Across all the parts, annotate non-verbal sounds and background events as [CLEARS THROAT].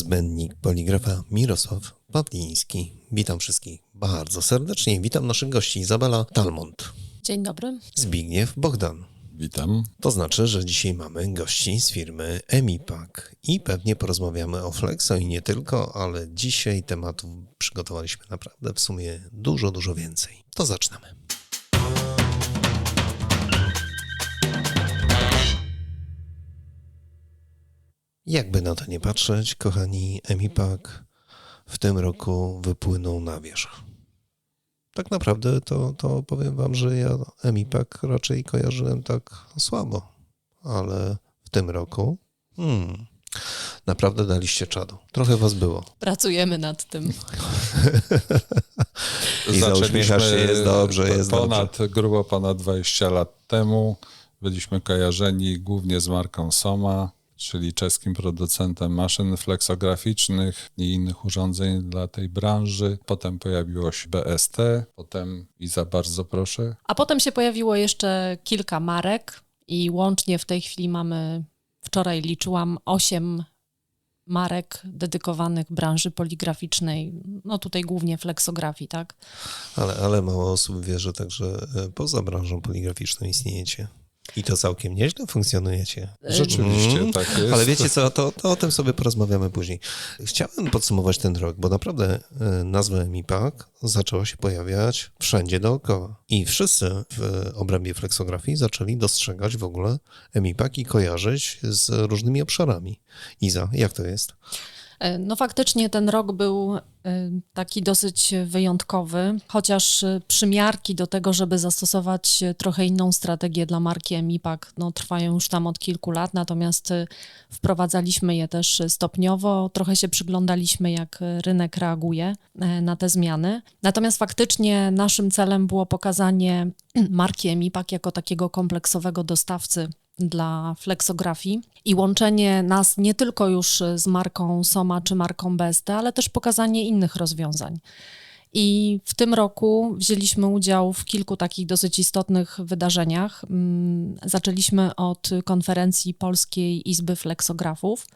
niezbędnik poligrafa Mirosław Pawliński. Witam wszystkich bardzo serdecznie. Witam naszych gości Izabela Talmont, Dzień dobry. Zbigniew Bogdan. Witam. To znaczy, że dzisiaj mamy gości z firmy Emipak i pewnie porozmawiamy o Flexo i nie tylko, ale dzisiaj tematów przygotowaliśmy naprawdę w sumie dużo, dużo więcej. To zaczynamy. Jakby na to nie patrzeć, kochani, Emipak w tym roku wypłynął na wierzch. Tak naprawdę to, to powiem wam, że ja Emipak raczej kojarzyłem tak słabo, ale w tym roku hmm, naprawdę daliście czadu. Trochę was było. Pracujemy nad tym. [LAUGHS] Iza, uśmiechasz się, jest dobrze, jest ponad, Grubo ponad 20 lat temu byliśmy kojarzeni głównie z marką Soma, czyli czeskim producentem maszyn fleksograficznych i innych urządzeń dla tej branży. Potem pojawiło się BST, potem Iza, bardzo proszę. A potem się pojawiło jeszcze kilka marek i łącznie w tej chwili mamy, wczoraj liczyłam, osiem marek dedykowanych branży poligraficznej, no tutaj głównie fleksografii, tak? Ale, ale mało osób wie, że także e, poza branżą poligraficzną istniejecie. I to całkiem nieźle funkcjonujecie. Rzeczywiście Mm. tak jest. Ale wiecie co, to, to o tym sobie porozmawiamy później. Chciałem podsumować ten rok, bo naprawdę e, nazwa MIPAK zaczęła się pojawiać wszędzie dookoła. I wszyscy w obrębie flexografii zaczęli dostrzegać w ogóle MIPAK i kojarzyć z różnymi obszarami. Iza, jak to jest? E, No faktycznie ten rok był e, taki dosyć wyjątkowy, chociaż e, przymiarki do tego, żeby zastosować trochę inną strategię dla marki Emipak, no trwają już tam od kilku lat, natomiast wprowadzaliśmy je też stopniowo, trochę się przyglądaliśmy, jak rynek reaguje na te zmiany. Natomiast faktycznie naszym celem było pokazanie [CLEARS THROAT] marki Emipak jako takiego kompleksowego dostawcy dla flexografii i łączenie nas nie tylko już z marką Soma czy marką BST, ale też pokazanie innych rozwiązań. I w tym roku wzięliśmy udział w kilku takich dosyć istotnych wydarzeniach. Mm, Zaczęliśmy od konferencji Polskiej Izby Flexografów,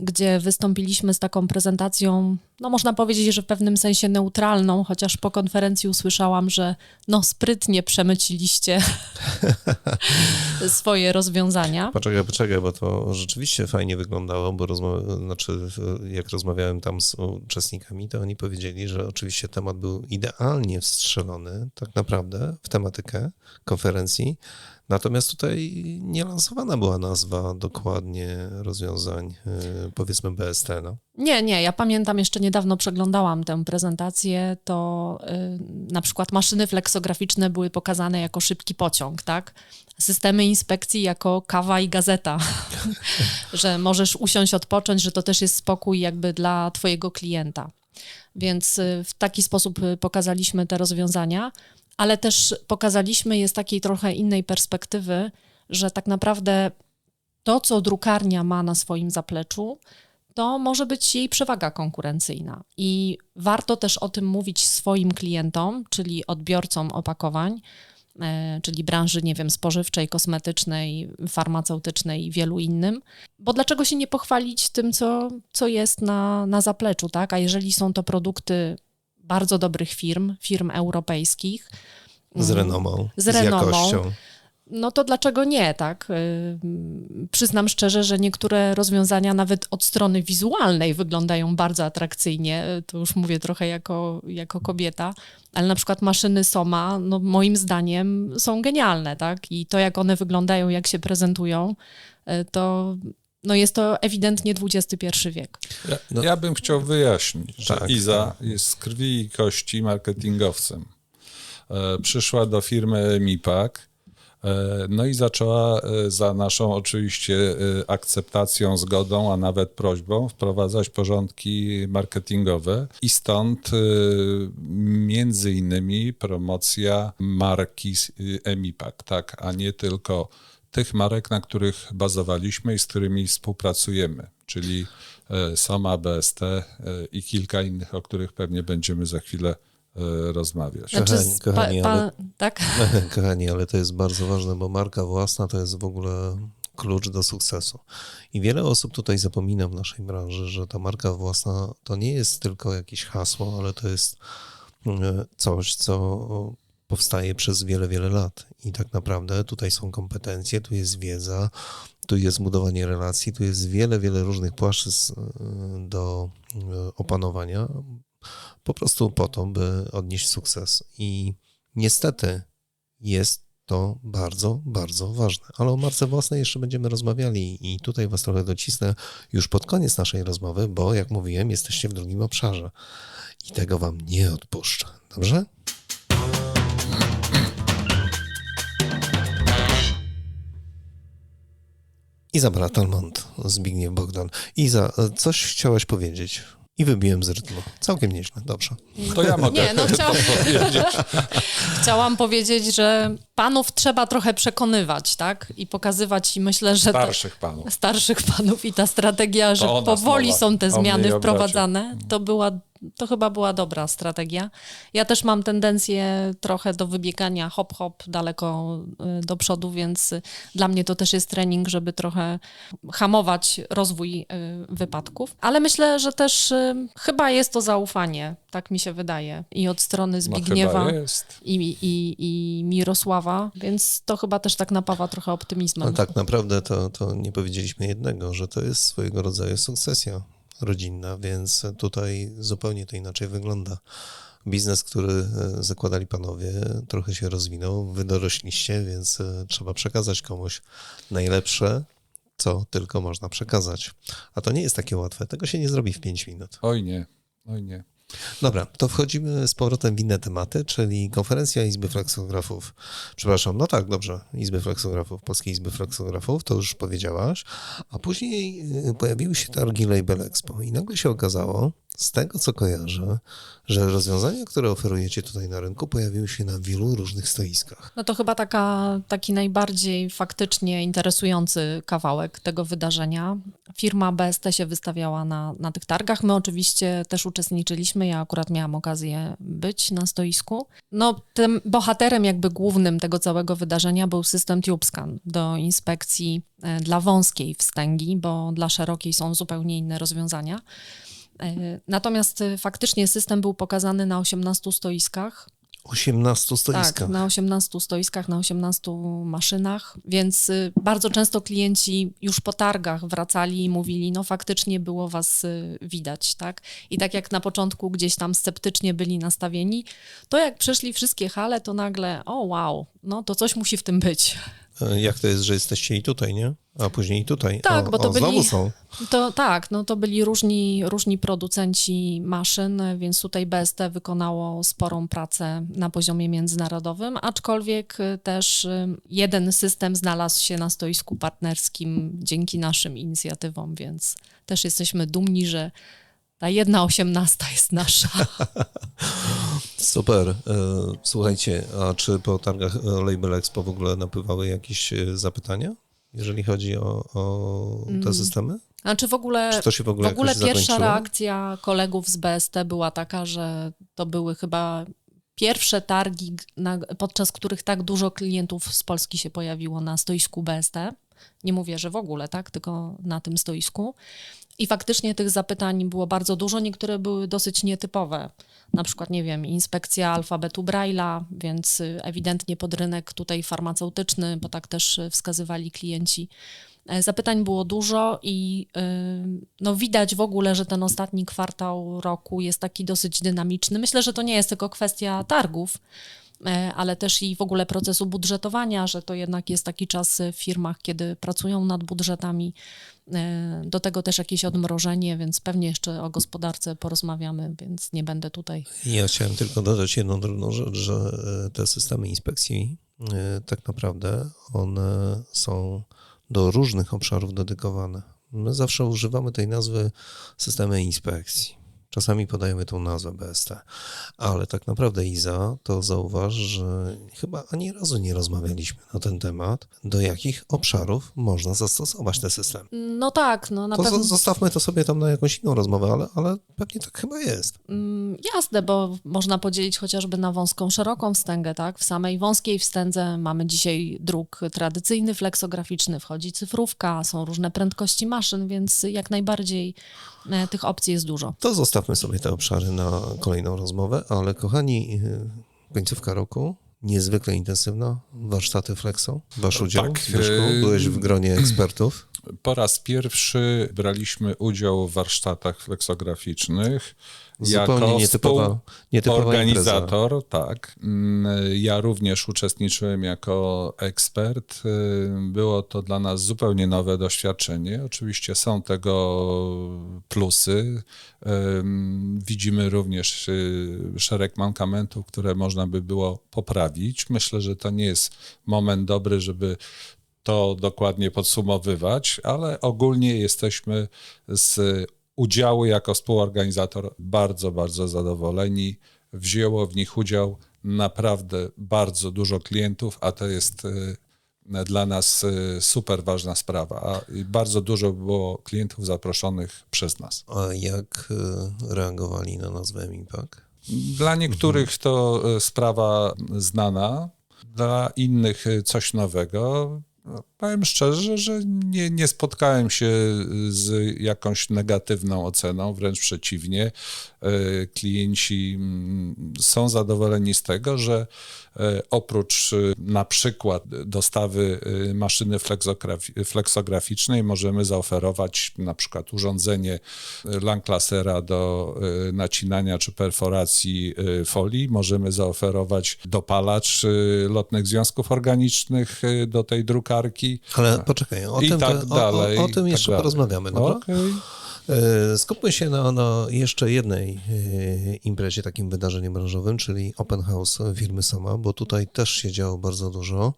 gdzie wystąpiliśmy z taką prezentacją, no można powiedzieć, że w pewnym sensie neutralną, chociaż po konferencji usłyszałam, że no sprytnie przemyciliście [LAUGHS] swoje rozwiązania. Poczekaj, poczekaj, bo to rzeczywiście fajnie wyglądało, bo rozma- znaczy, jak rozmawiałem tam z uczestnikami, to oni powiedzieli, że oczywiście temat był idealnie wstrzelony tak naprawdę w tematykę konferencji, natomiast tutaj nie lansowana była nazwa dokładnie rozwiązań, yy, powiedzmy BST. No. Nie, nie, ja pamiętam, jeszcze niedawno przeglądałam tę prezentację, to y, na przykład maszyny fleksograficzne były pokazane jako szybki pociąg, tak? Systemy inspekcji jako kawa i gazeta, [LAUGHS] że możesz usiąść, odpocząć, że to też jest spokój jakby dla twojego klienta. Więc y, w taki sposób y, pokazaliśmy te rozwiązania, ale też pokazaliśmy je z takiej trochę innej perspektywy, że tak naprawdę to, co drukarnia ma na swoim zapleczu, to może być jej przewaga konkurencyjna. I warto też o tym mówić swoim klientom, czyli odbiorcom opakowań, e, czyli branży, nie wiem, spożywczej, kosmetycznej, farmaceutycznej i wielu innym. Bo dlaczego się nie pochwalić tym, co, co jest na, na zapleczu, tak? A jeżeli są to produkty bardzo dobrych firm, firm europejskich, Z renomą, Z z, renomą. jakością. no to dlaczego nie, tak? Yy, Przyznam szczerze, że niektóre rozwiązania nawet od strony wizualnej wyglądają bardzo atrakcyjnie. Yy, To już mówię trochę jako, jako kobieta, ale na przykład maszyny Soma, no moim zdaniem są genialne, tak? I to, jak one wyglądają, jak się prezentują, yy, to no jest to ewidentnie XXI wiek. Ja, No. ja bym chciał wyjaśnić, że Tak, Iza jest z krwi i kości marketingowcem. E, przyszła do firmy MIPAK, e, no i zaczęła e, za naszą oczywiście akceptacją, zgodą, a nawet prośbą wprowadzać porządki marketingowe i stąd między innymi promocja marki MIPAK, tak, a nie tylko tych marek, na których bazowaliśmy i z którymi współpracujemy, czyli e, Soma, BST e, i kilka innych, o których pewnie będziemy za chwilę e, rozmawiać. Kochani, z- kochani, ale- tak? [LAUGHS] Kochani, ale to jest bardzo ważne, bo marka własna to jest w ogóle klucz do sukcesu. I wiele osób tutaj zapomina w naszej branży, że ta marka własna to nie jest tylko jakieś hasło, ale to jest coś, co powstaje przez wiele, wiele lat. I tak naprawdę tutaj są kompetencje, tu jest wiedza, tu jest budowanie relacji, tu jest wiele, wiele różnych płaszczyzn e, do e, opanowania, po prostu po to, by odnieść sukces. I niestety jest to bardzo, bardzo ważne. Ale o marce własnej jeszcze będziemy rozmawiali i tutaj Was trochę docisnę już pod koniec naszej rozmowy, bo jak mówiłem, jesteście w drugim obszarze i tego Wam nie odpuszczę. Dobrze? Izabela Talmont, Zbigniew Bogdan. Iza, coś chciałaś powiedzieć? I wybiłem z rytmu. Całkiem nieźle, dobrze. To ja mogę Nie, no [LAUGHS] chciałam, powiedzieć. chciałam powiedzieć, że panów trzeba trochę przekonywać, tak? I pokazywać i myślę, że... ta- Starszych panów. starszych panów i ta strategia, że powoli mowa. są te zmiany wprowadzane, to była, to chyba była dobra strategia. Ja też mam tendencję trochę do wybiegania hop hop daleko y, do przodu, więc y, dla mnie to też jest trening, żeby trochę hamować rozwój y, wypadków. Ale myślę, że też chyba jest to zaufanie, tak mi się wydaje. I od strony No Zbigniewa jest. i, i, i Mirosława, więc to chyba też tak napawa trochę optymizmem. No tak naprawdę to, to nie powiedzieliśmy jednego, że to jest swojego rodzaju sukcesja rodzinna, więc tutaj zupełnie to inaczej wygląda. Biznes, który e, zakładali panowie, trochę się rozwinął, wy dorośliście, więc e, trzeba przekazać komuś najlepsze, co tylko można przekazać. A to nie jest takie łatwe, tego się nie zrobi w 5 minut. Oj nie, oj nie. Dobra, to wchodzimy z powrotem w inne tematy, czyli konferencja Izby Fleksografów. Przepraszam, no tak, dobrze, Izby Fleksografów, Polskiej Izby Fleksografów, to już powiedziałaś. A później y, pojawiły się targi Label Expo i nagle się okazało, z tego co kojarzę, że rozwiązania, które oferujecie tutaj na rynku, pojawiły się na wielu różnych stoiskach. No to chyba taka, taki najbardziej faktycznie interesujący kawałek tego wydarzenia. Firma BST się wystawiała na, na tych targach. My oczywiście też uczestniczyliśmy. Ja akurat miałam okazję być na stoisku. No, tym bohaterem jakby głównym tego całego wydarzenia był system TubeScan do inspekcji e, dla wąskiej wstęgi, bo dla szerokiej są zupełnie inne rozwiązania. E, Natomiast e, faktycznie system był pokazany na 18 stoiskach. 18 stoiskach. Tak, na 18 stoiskach, na 18 maszynach, więc y, bardzo często klienci już po targach wracali i mówili, no faktycznie było was y, widać, tak? I tak jak na początku gdzieś tam sceptycznie byli nastawieni, to jak przeszli wszystkie hale, to nagle, o wow, no to coś musi w tym być. E, Jak to jest, że jesteście i tutaj, nie? A później tutaj. Tak, o, bo to o, byli- są. To tak, no to byli różni, różni producenci maszyn, więc tutaj BST wykonało sporą pracę na poziomie międzynarodowym, aczkolwiek y, też y, jeden system znalazł się na stoisku partnerskim dzięki naszym inicjatywom, więc też jesteśmy dumni, że ta jedna osiemnasta jest nasza. [LAUGHS] Super. E, Słuchajcie, a czy po targach e, Label Expo w ogóle napływały jakieś e, zapytania, jeżeli chodzi o, o te systemy? Znaczy w ogóle, Czy to się w ogóle w ogóle pierwsza zakończyło? reakcja kolegów z BST była taka, że to były chyba pierwsze targi, na, podczas których tak dużo klientów z Polski się pojawiło na stoisku BST. Nie mówię, że w ogóle, tak, tylko na tym stoisku. I faktycznie tych zapytań było bardzo dużo, niektóre były dosyć nietypowe. Na przykład, nie wiem, inspekcja alfabetu Braille'a, więc y, ewidentnie pod rynek tutaj farmaceutyczny, bo tak też y, wskazywali klienci. E, Zapytań było dużo i y, no, widać w ogóle, że ten ostatni kwartał roku jest taki dosyć dynamiczny. Myślę, że to nie jest tylko kwestia targów, ale też i w ogóle procesu budżetowania, że to jednak jest taki czas w firmach, kiedy pracują nad budżetami. E, Do tego też jakieś odmrożenie, więc pewnie jeszcze o gospodarce porozmawiamy, więc nie będę tutaj. Ja chciałem tylko dodać jedną drobną rzecz, że e, te systemy inspekcji e, tak naprawdę one są do różnych obszarów dedykowane. My zawsze używamy tej nazwy systemy inspekcji. Czasami podajemy tą nazwę BST, ale tak naprawdę Iza, to zauważ, że chyba ani razu nie rozmawialiśmy na ten temat, do jakich obszarów można zastosować ten system. No tak, no na To pewno. zo- zostawmy to sobie tam na jakąś inną rozmowę, ale, ale pewnie tak chyba jest. Mm, Jasne, bo można podzielić chociażby na wąską, szeroką wstęgę, tak? W samej wąskiej wstędze mamy dzisiaj druk tradycyjny, fleksograficzny, wchodzi cyfrówka, są różne prędkości maszyn, więc jak najbardziej tych opcji jest dużo. To zostawmy sobie te obszary na kolejną rozmowę, ale kochani, y, końcówka roku, niezwykle intensywna, warsztaty Flexo, wasz udział, Tak, Zbyszku, byłeś w gronie [CLEARS THROAT] ekspertów. Po raz pierwszy braliśmy udział w warsztatach fleksograficznych. Zupełnie nietypowa, nietypowa impreza. Organizator, tak. Mm, Ja również uczestniczyłem jako ekspert. Y, Było to dla nas zupełnie nowe doświadczenie. Oczywiście są tego plusy. Widzimy również y, szereg mankamentów, które można by było poprawić. Myślę, że to nie jest moment dobry, żeby to dokładnie podsumowywać, ale ogólnie jesteśmy z udziału jako współorganizator bardzo, bardzo zadowoleni. Wzięło w nich udział naprawdę bardzo dużo klientów, a to jest y, dla nas y, super ważna sprawa. A bardzo dużo było klientów zaproszonych przez nas. A jak y, reagowali na nazwę MIPAK? Dla niektórych to sprawa znana, dla innych coś nowego. No, Powiem szczerze, że nie, nie spotkałem się z jakąś negatywną oceną, wręcz przeciwnie. Y, Klienci mm, są zadowoleni z tego, że oprócz y, na przykład dostawy y, maszyny fleksograficznej możemy zaoferować na przykład urządzenie Lanclasera do nacinania czy perforacji folii. Możemy zaoferować dopalacz lotnych związków organicznych do tej drukarki Ale poczekaj, o i tym, tak to, dalej. o, o, o tym tak jeszcze dalej. porozmawiamy, dobra? Okej. E, Skupmy się na, na jeszcze jednej e, imprezie, takim wydarzeniem branżowym, czyli Open House firmy Soma, bo tutaj też się działo bardzo dużo.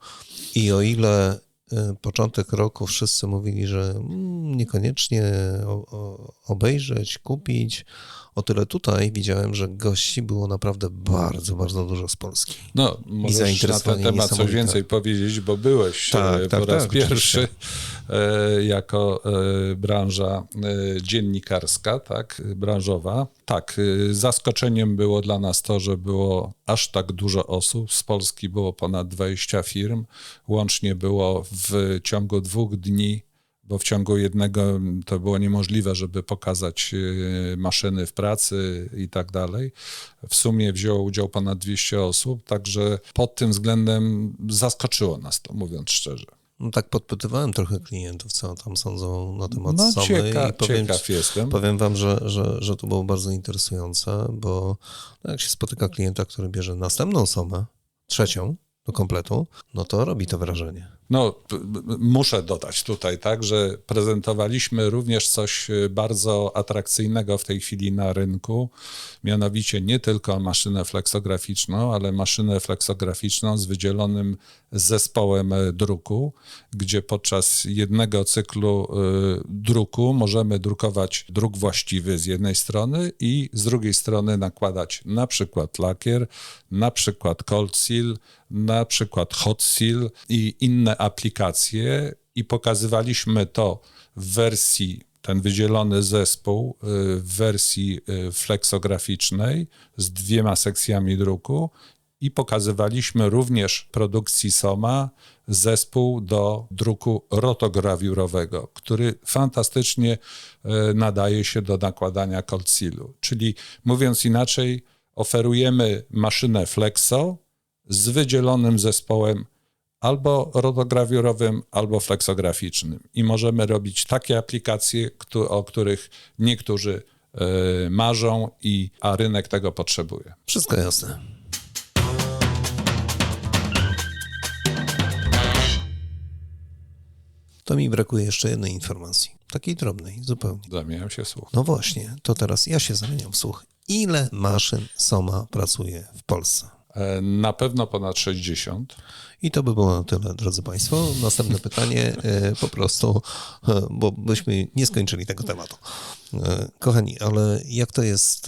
I o ile początek roku wszyscy mówili, że mm, niekoniecznie obejrzeć, kupić, o tyle tutaj widziałem, że gości było naprawdę bardzo, bardzo dużo z Polski. No, możesz na ten temat coś więcej powiedzieć, bo byłeś Tak, e, tak, po raz tak, pierwszy e, jako e, branża dziennikarska, tak, branżowa. Tak, e, zaskoczeniem było dla nas to, że było aż tak dużo osób. Z Polski było ponad 20 firm. Łącznie było w ciągu dwóch dni bo w ciągu jednego to było niemożliwe, żeby pokazać e, maszyny w pracy i tak dalej. W sumie wzięło udział ponad 200 osób, także pod tym względem zaskoczyło nas to, mówiąc szczerze. No tak podpytywałem trochę klientów, co tam sądzą na temat No Somy cieka, i powiem, jestem. Powiem wam, że, że, że to było bardzo interesujące, bo no jak się spotyka klienta, który bierze następną somę, trzecią do kompletu, no to robi to wrażenie. No, muszę dodać tutaj, tak, że prezentowaliśmy również coś e, bardzo atrakcyjnego w tej chwili na rynku, mianowicie nie tylko maszynę fleksograficzną, ale maszynę fleksograficzną z wydzielonym zespołem e, druku, gdzie podczas jednego cyklu e, druku możemy drukować druk właściwy z jednej strony i z drugiej strony nakładać na przykład lakier, na przykład cold seal, na przykład hot seal i inne aplikacje i pokazywaliśmy to w wersji ten wydzielony zespół y, w wersji y, fleksograficznej z dwiema sekcjami druku i pokazywaliśmy również produkcji Soma zespół do druku rotograwiurowego, który fantastycznie y, nadaje się do nakładania sealu. Czyli mówiąc inaczej, oferujemy maszynę Flexo z wydzielonym zespołem albo rotograwiurowym, albo fleksograficznym. I możemy robić takie aplikacje, o których niektórzy y, marzą, i, a rynek tego potrzebuje. Wszystko jasne. To mi brakuje jeszcze jednej informacji, takiej drobnej, zupełnie. Zamieniam się słuch. No właśnie, to teraz ja się zamieniam w słuch. Ile maszyn Soma pracuje w Polsce? E, Na pewno ponad 60. I to by było na tyle, drodzy Państwo. Następne [LAUGHS] pytanie, e, po prostu, e, bo byśmy nie skończyli tego tematu. E, Kochani, ale jak to jest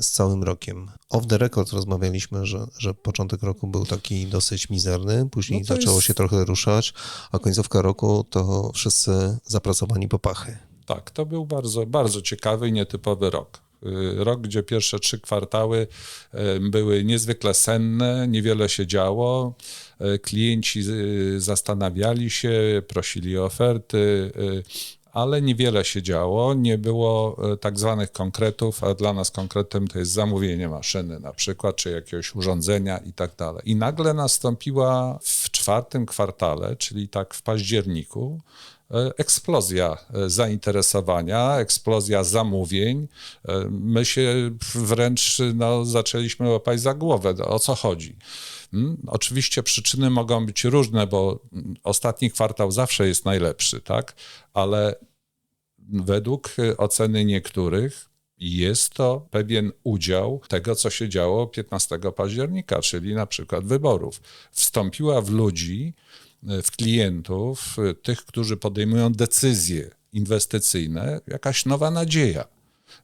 z całym rokiem? Off the record rozmawialiśmy, że, że początek roku był taki dosyć mizerny, później No zaczęło jest- się trochę ruszać, a końcówka roku to wszyscy zapracowani po pachy. Tak, to był bardzo, bardzo ciekawy i nietypowy rok. Y, Rok, gdzie pierwsze trzy kwartały y, były niezwykle senne, niewiele się działo. Y, Klienci zastanawiali się, prosili o oferty, ale niewiele się działo. Nie było tak zwanych konkretów, a dla nas konkretem to jest zamówienie maszyny na przykład, czy jakiegoś urządzenia i tak dalej. I nagle nastąpiła w czwartym kwartale, czyli tak w październiku, eksplozja e, zainteresowania, eksplozja zamówień. E, My się wręcz no, zaczęliśmy łapać za głowę. O co chodzi? Mm, Oczywiście przyczyny mogą być różne, bo mm, ostatni kwartał zawsze jest najlepszy, tak? Ale według e, oceny niektórych jest to pewien udział tego, co się działo 15 października, czyli na przykład wyborów. Wstąpiła w ludzi, e, w klientów, e, tych, którzy podejmują decyzje inwestycyjne, jakaś nowa nadzieja.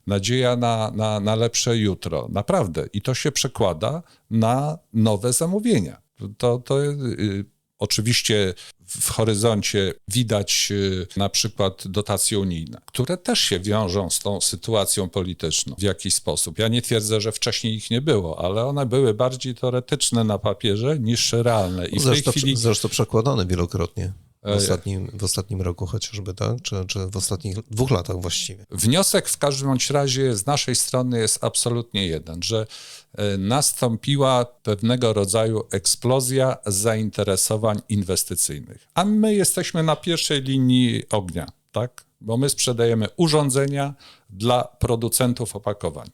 Nadzieja na, na, na lepsze jutro. Naprawdę. I to się przekłada na nowe zamówienia. To, to y, oczywiście w horyzoncie widać y, na przykład dotacje unijne, które też się wiążą z tą sytuacją polityczną w jakiś sposób. Ja nie twierdzę, że wcześniej ich nie było, ale one były bardziej teoretyczne na papierze niż realne. I w tej Zresztą, chwili zresztą przekładane wielokrotnie w E, ostatnim, w ostatnim roku chociażby, tak? Czy, czy w ostatnich dwóch latach właściwie. Wniosek w każdym bądź razie z naszej strony jest absolutnie jeden, że e, nastąpiła pewnego rodzaju eksplozja zainteresowań inwestycyjnych. A my jesteśmy na pierwszej linii ognia, tak? Bo my sprzedajemy urządzenia dla producentów opakowań.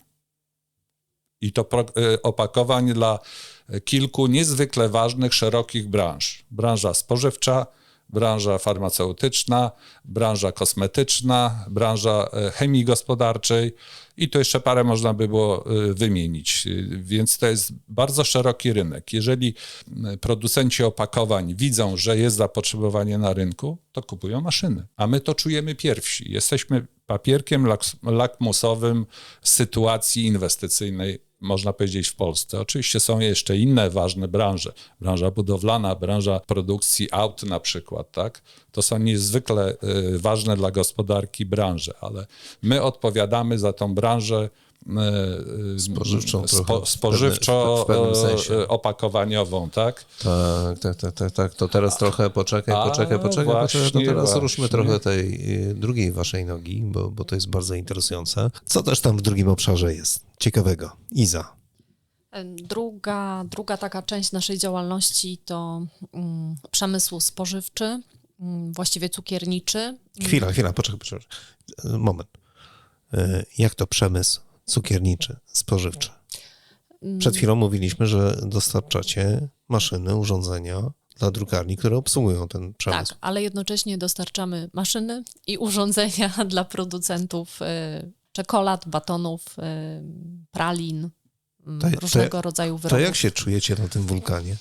I to e, opakowań dla kilku niezwykle ważnych, szerokich branż. Branża spożywcza, branża farmaceutyczna, branża kosmetyczna, branża e, chemii gospodarczej i tu jeszcze parę można by było e, wymienić. E, Więc to jest bardzo szeroki rynek. Jeżeli producenci opakowań widzą, że jest zapotrzebowanie na rynku, to kupują maszyny. A my to czujemy pierwsi. Jesteśmy papierkiem lakmusowym sytuacji inwestycyjnej można powiedzieć, w Polsce. Oczywiście są jeszcze inne ważne branże. Branża budowlana, branża produkcji aut na przykład, tak? To są niezwykle y, ważne dla gospodarki branże, ale my odpowiadamy za tą branżę Spożywczą trochę, w spożywczo pewnym- w pewnym y, sensie. y, opakowaniową, tak? Tak, tak, tak, tak, tak. To teraz trochę poczekaj, A, poczekaj, poczekaj, poczekaj. To właśnie, teraz właśnie. ruszmy trochę tej drugiej waszej nogi, bo, bo to jest bardzo interesujące. Co też tam w drugim obszarze jest ciekawego? Iza. Druga, druga taka część naszej działalności to mm, przemysł spożywczy, mm, właściwie cukierniczy. Chwila, chwila, poczekaj, poczekaj. Moment. Jak to przemysł cukierniczy, spożywczy? Przed chwilą mówiliśmy, że dostarczacie maszyny, urządzenia dla drukarni, które obsługują ten przemysł. Tak, ale jednocześnie dostarczamy maszyny i urządzenia [LAUGHS] dla producentów y, czekolad, batonów, y, pralin, mm, To- to- różnego rodzaju To wyrobów. jak się czujecie na tym wulkanie?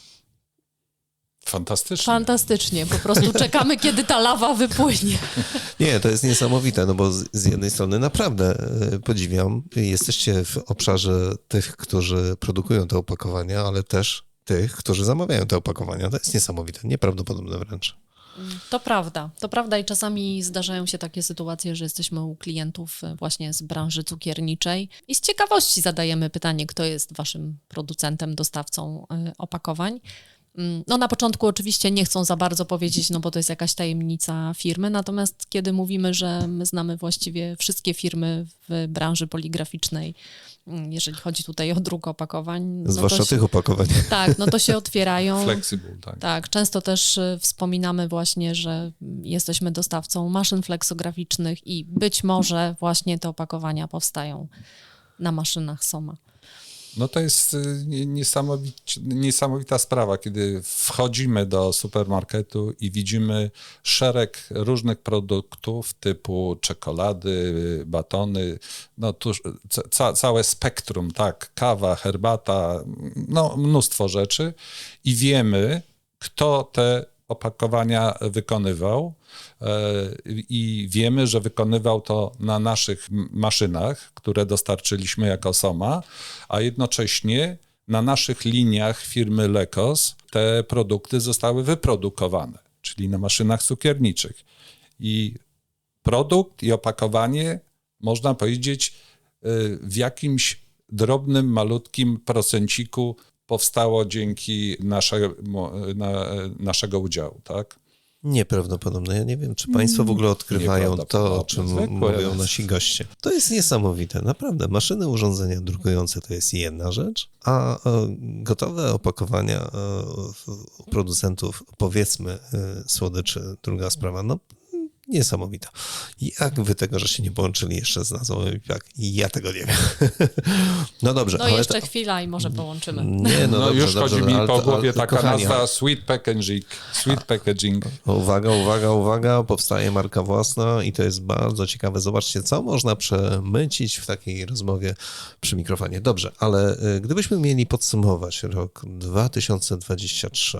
Fantastycznie. Fantastycznie, po prostu czekamy, kiedy ta lawa wypłynie. [LAUGHS] Nie, to jest niesamowite, no bo z, z jednej strony naprawdę e, podziwiam, jesteście w obszarze tych, którzy produkują te opakowania, ale też tych, którzy zamawiają te opakowania. To jest niesamowite, nieprawdopodobne wręcz. To prawda, to prawda i czasami zdarzają się takie sytuacje, że jesteśmy u klientów e, właśnie z branży cukierniczej i z ciekawości zadajemy pytanie, kto jest waszym producentem, dostawcą e, opakowań. Mm, No na początku oczywiście nie chcą za bardzo powiedzieć, no bo to jest jakaś tajemnica firmy, natomiast kiedy mówimy, że my znamy właściwie wszystkie firmy w branży poligraficznej, mm, jeżeli chodzi tutaj o druk opakowań, no Zwłaszcza się, tych opakowań. tak, no to się otwierają [LAUGHS] Flexible, tak. tak, często też y, wspominamy właśnie, że jesteśmy dostawcą maszyn fleksograficznych i być może właśnie te opakowania powstają na maszynach Soma. No to jest y, niesamowita sprawa, kiedy wchodzimy do supermarketu i widzimy szereg różnych produktów typu czekolady, batony, no tu ca, całe spektrum, tak, kawa, herbata, no mnóstwo rzeczy i wiemy, kto te opakowania wykonywał e, i wiemy, że wykonywał to na naszych maszynach, które dostarczyliśmy jako Soma, a jednocześnie na naszych liniach firmy Lekos te produkty zostały wyprodukowane, czyli na maszynach cukierniczych. I produkt i opakowanie, można powiedzieć, y, w jakimś drobnym, malutkim procenciku powstało dzięki naszemu, na, naszego udziału, tak? Nieprawdopodobne. Ja nie wiem, czy Państwo w ogóle odkrywają to, o czym Nieprawdopodobne. mówią Zwykłe. nasi goście. To jest niesamowite, naprawdę. Maszyny, urządzenia drukujące to jest jedna rzecz, a e, gotowe opakowania e, producentów, powiedzmy, e, słodyczy, druga sprawa. No, niesamowita. Jak wy tego, że się nie połączyli jeszcze z nazwą jak Ja tego nie wiem. [LAUGHS] no dobrze, No jeszcze to- chwila i może połączymy. Nie, no, No, dobrze, już dobrze, chodzi mi ale po głowie ale- taka kochani, nazwa sweet packaging. Sweet packaging. Uwaga, uwaga, uwaga, powstaje marka własna i to jest bardzo ciekawe. Zobaczcie, co można przemycić w takiej rozmowie przy mikrofonie. Dobrze, ale y, gdybyśmy mieli podsumować rok 2023,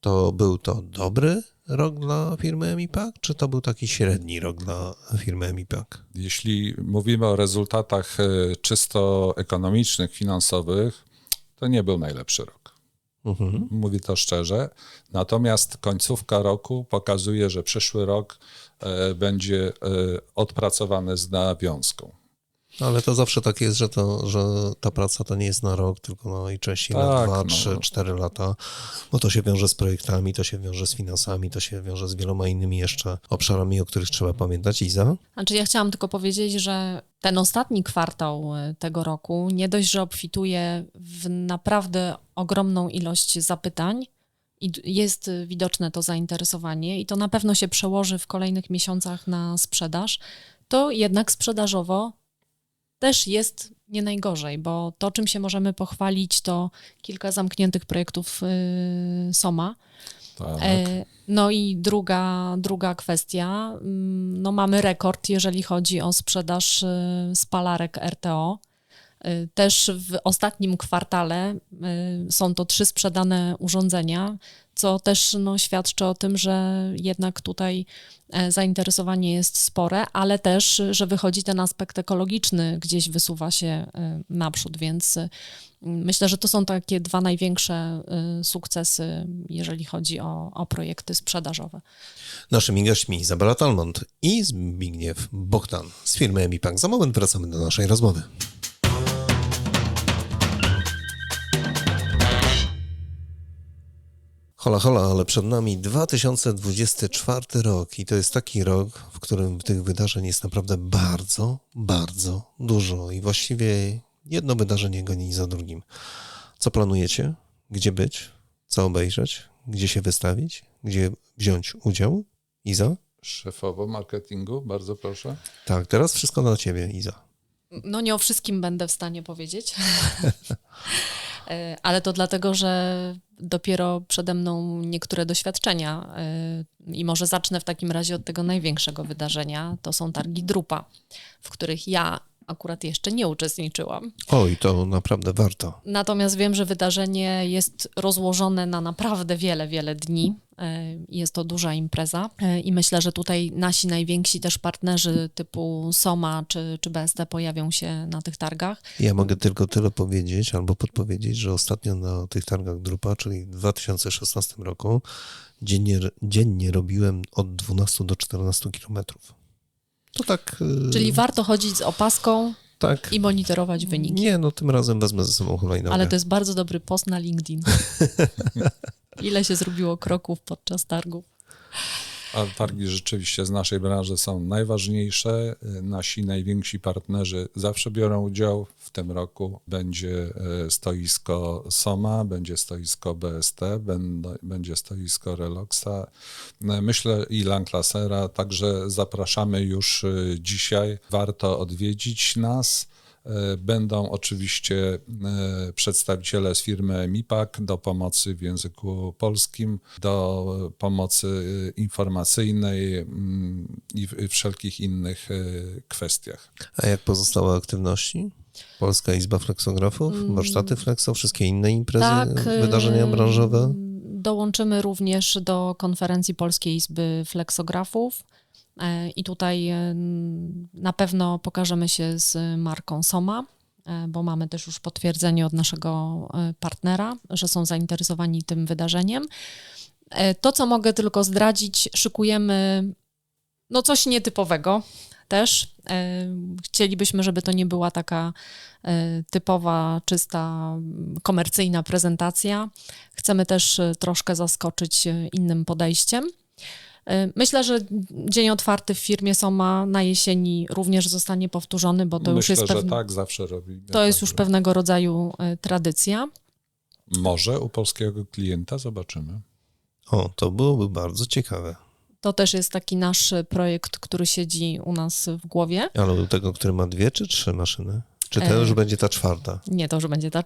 to był to dobry rok dla firmy Emipak, czy to był taki średni rok dla firmy Emipak? Jeśli mówimy o rezultatach e, czysto ekonomicznych, finansowych, to nie był najlepszy rok. Mhm. Mówię to szczerze. Natomiast końcówka roku pokazuje, że przyszły rok e, będzie e, odpracowany z nawiązką. Ale to zawsze tak jest, że, to, że ta praca to nie jest na rok, tylko najczęściej na Tak, dwa, no. trzy, cztery lata, bo to się wiąże z projektami, to się wiąże z finansami, to się wiąże z wieloma innymi jeszcze obszarami, o których trzeba pamiętać. Iza? Znaczy ja chciałam tylko powiedzieć, że ten ostatni kwartał e, tego roku nie dość, że obfituje w naprawdę ogromną ilość zapytań i jest widoczne to zainteresowanie i to na pewno się przełoży w kolejnych miesiącach na sprzedaż, to jednak sprzedażowo też jest nie najgorzej, bo to, czym się możemy pochwalić, to kilka zamkniętych projektów y, Soma. Tak. E, No i druga, druga kwestia, mm, no mamy rekord, jeżeli chodzi o sprzedaż e, spalarek RTO. E, Też w ostatnim kwartale e, są to trzy sprzedane urządzenia, co też no, świadczy o tym, że jednak tutaj e, zainteresowanie jest spore, ale też, że wychodzi ten aspekt ekologiczny, gdzieś wysuwa się e, naprzód, więc e, myślę, że to są takie dwa największe sukcesy, jeżeli chodzi o, o projekty sprzedażowe. Naszymi gośćmi Izabela Talmont i Zbigniew Bogdan z firmy Emipak. Za moment wracamy do naszej rozmowy. Hola, hola, ale przed nami 2024 rok i to jest taki rok, w którym tych wydarzeń jest naprawdę bardzo, bardzo dużo i właściwie jedno wydarzenie goni za drugim. Co planujecie? Gdzie być? Co obejrzeć? Gdzie się wystawić? Gdzie wziąć udział? Iza? Szefowo marketingu, bardzo proszę. Tak, teraz wszystko dla ciebie, Iza. No nie o wszystkim będę w stanie powiedzieć, [LAUGHS] ale to dlatego, że dopiero przede mną niektóre doświadczenia e, i może zacznę w takim razie od tego największego wydarzenia. To są targi Drupa, w których ja akurat jeszcze nie uczestniczyłam. Oj, to naprawdę warto. Natomiast wiem, że wydarzenie jest rozłożone na naprawdę wiele, wiele dni. E, Jest to duża impreza E, i myślę, że tutaj nasi najwięksi też partnerzy typu Soma czy, czy BST pojawią się na tych targach. Ja mogę tylko tyle powiedzieć albo podpowiedzieć, że ostatnio na tych targach Drupa, czyli w 2016 roku, dziennie, dziennie robiłem od 12 do 14 kilometrów. To tak... yy, Czyli warto chodzić z opaską tak. i monitorować wyniki. Nie, no tym razem wezmę ze sobą hulajnogę. Ale to jest bardzo dobry post na LinkedIn. [LAUGHS] Ile się zrobiło kroków podczas targów? A targi rzeczywiście z naszej branży są najważniejsze. Nasi najwięksi partnerzy zawsze biorą udział. W tym roku będzie y, stoisko Soma, będzie stoisko BST, będzie stoisko Reloxa, y, myślę i Lanclasera, także zapraszamy już y, dzisiaj. Warto odwiedzić nas. E, Będą oczywiście e, przedstawiciele z firmy MIPAK do pomocy w języku polskim, do pomocy e, informacyjnej mm, i w- wszelkich innych kwestiach. A jak pozostałe aktywności? Polska Izba Flexografów, warsztaty Flexo, wszystkie inne imprezy, Tak, wydarzenia branżowe? Dołączymy również do konferencji Polskiej Izby Flexografów. E, I tutaj e, na pewno pokażemy się z marką Soma, e, bo mamy też już potwierdzenie od naszego partnera, że są zainteresowani tym wydarzeniem. To, co mogę tylko zdradzić, szykujemy no coś nietypowego też. Chcielibyśmy, żeby to nie była taka typowa, czysta, komercyjna prezentacja. Chcemy też troszkę zaskoczyć innym podejściem. E, Myślę, że dzień otwarty w firmie Soma na jesieni również zostanie powtórzony, bo to już Myślę, jest, że tak zawsze robimy. to jest już pewnego rodzaju e, tradycja. Może u polskiego klienta zobaczymy. O, to byłoby bardzo ciekawe. To też jest taki nasz projekt, który siedzi u nas w głowie. Ale u tego, który ma dwie czy trzy maszyny? Czy to E. już będzie ta czwarta? Nie, to już będzie ta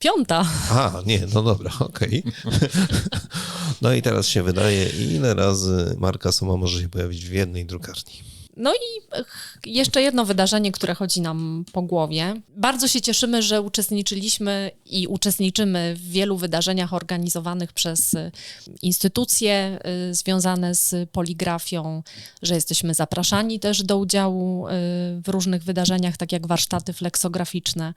piąta. A, nie, no dobra, okej. [LAUGHS] No i teraz się wydaje, ile razy marka Soma może się pojawić w jednej drukarni? No i jeszcze jedno wydarzenie, które chodzi nam po głowie. Bardzo się cieszymy, że uczestniczyliśmy i uczestniczymy w wielu wydarzeniach organizowanych przez y, instytucje y, związane z poligrafią, że jesteśmy zapraszani też do udziału y, w różnych wydarzeniach, tak jak warsztaty fleksograficzne.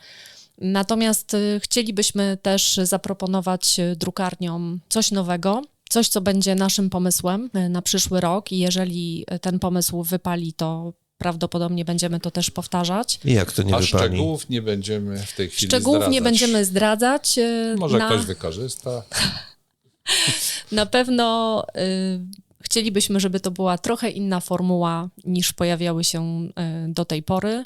Natomiast y, chcielibyśmy też zaproponować y, drukarniom coś nowego, coś, co będzie naszym pomysłem y, na przyszły rok i jeżeli ten pomysł wypali, to prawdopodobnie będziemy to też powtarzać. I jak to nie A wypali? szczegółów nie będziemy w tej chwili Szczegółów nie zdradzać. będziemy zdradzać. Może na, ktoś wykorzysta. [LAUGHS] na pewno y, chcielibyśmy, żeby to była trochę inna formuła niż pojawiały się y, do tej pory.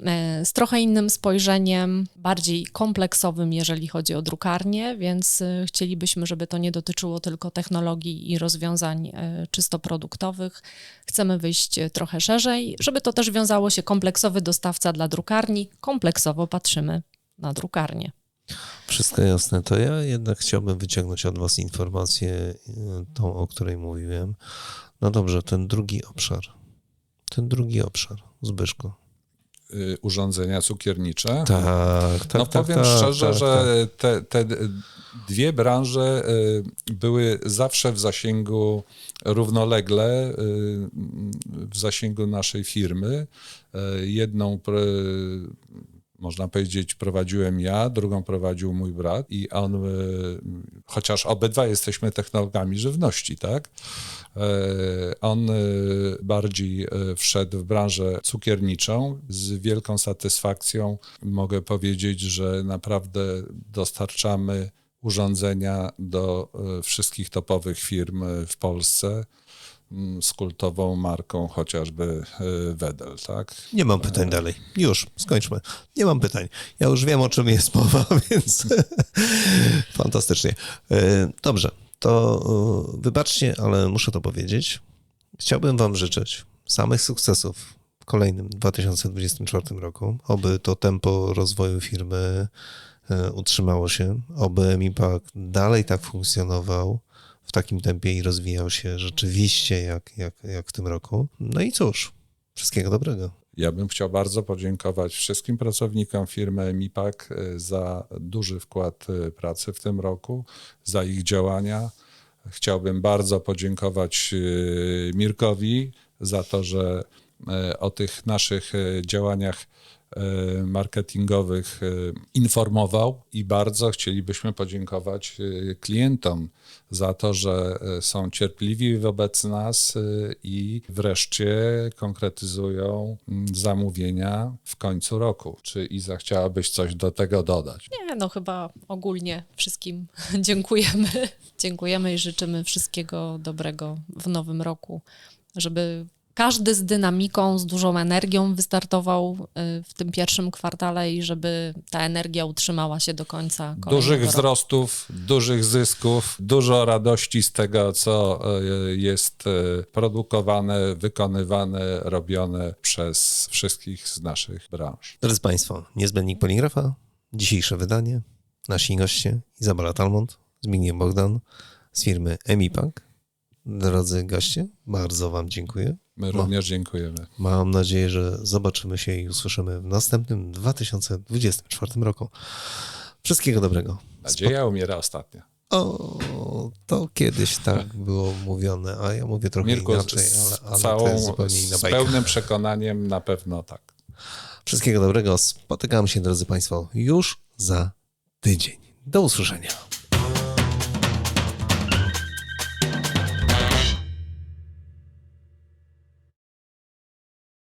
Y, Z trochę innym spojrzeniem, bardziej kompleksowym, jeżeli chodzi o drukarnię, więc y, chcielibyśmy, żeby to nie dotyczyło tylko technologii i rozwiązań y, czysto produktowych. Chcemy wyjść trochę szerzej, żeby to też wiązało się kompleksowy dostawca dla drukarni. Kompleksowo patrzymy na drukarnię. Wszystko jasne. To ja jednak chciałbym wyciągnąć od Was informację, tą, o której mówiłem. No dobrze, ten drugi obszar. Ten drugi obszar, Zbyszko. Y, Urządzenia cukiernicze. Tak, tak, no tak, powiem tak, szczerze, tak, że te, te dwie branże y, były zawsze w zasięgu równolegle y, w zasięgu naszej firmy. Jedną można powiedzieć prowadziłem ja, drugą prowadził mój brat i on, y, chociaż obydwa jesteśmy technologami żywności, tak? E, On y, bardziej wszedł w branżę cukierniczą. Z wielką satysfakcją mogę powiedzieć, że naprawdę dostarczamy urządzenia do wszystkich topowych firm w Polsce z kultową marką chociażby y, Wedel, tak? Nie mam pytań dalej. Już, skończmy. Nie mam pytań. Ja już wiem, o czym jest [LAUGHS] mowa, więc [LAUGHS] fantastycznie. E, Dobrze, to e, wybaczcie, ale muszę to powiedzieć. Chciałbym Wam życzyć samych sukcesów w kolejnym 2024 roku. Oby to tempo rozwoju firmy e, utrzymało się, oby MIPAK dalej tak funkcjonował w takim tempie i rozwijał się rzeczywiście jak, jak, jak w tym roku. No i cóż, wszystkiego dobrego. Ja bym chciał bardzo podziękować wszystkim pracownikom firmy MIPAK y, za duży wkład y, pracy w tym roku, za ich działania. Chciałbym bardzo podziękować y, Mirkowi za to, że o tych naszych działaniach marketingowych y, informował i bardzo chcielibyśmy podziękować y, klientom za to, że są cierpliwi wobec nas i wreszcie konkretyzują zamówienia w końcu roku. Czy Iza chciałabyś coś do tego dodać? Nie, no chyba ogólnie wszystkim [LAUGHS] dziękujemy. Dziękujemy i życzymy wszystkiego dobrego w nowym roku, żeby każdy z dynamiką, z dużą energią wystartował y, w tym pierwszym kwartale i żeby ta energia utrzymała się do końca Dużych roku. wzrostów, dużych zysków, dużo radości z tego, co e, jest e, produkowane, wykonywane, robione przez wszystkich z naszych branż. Drodzy Państwo, niezbędnik poligrafa, dzisiejsze wydanie, nasi goście Izabela Talmont, Zbigniew Bogdan z firmy Emipak. Drodzy goście, bardzo Wam dziękuję. My również dziękujemy. Mam nadzieję, że zobaczymy się i usłyszymy w następnym 2024 roku. Wszystkiego dobrego. Nadzieja umiera ostatnia. O, to kiedyś tak było mówione, a ja mówię trochę Mirku, inaczej, ale, ale całą, to jest zupełnie inna z bajka. pełnym przekonaniem na pewno tak. Wszystkiego dobrego. Spotykamy się, drodzy Państwo, już za tydzień. Do usłyszenia.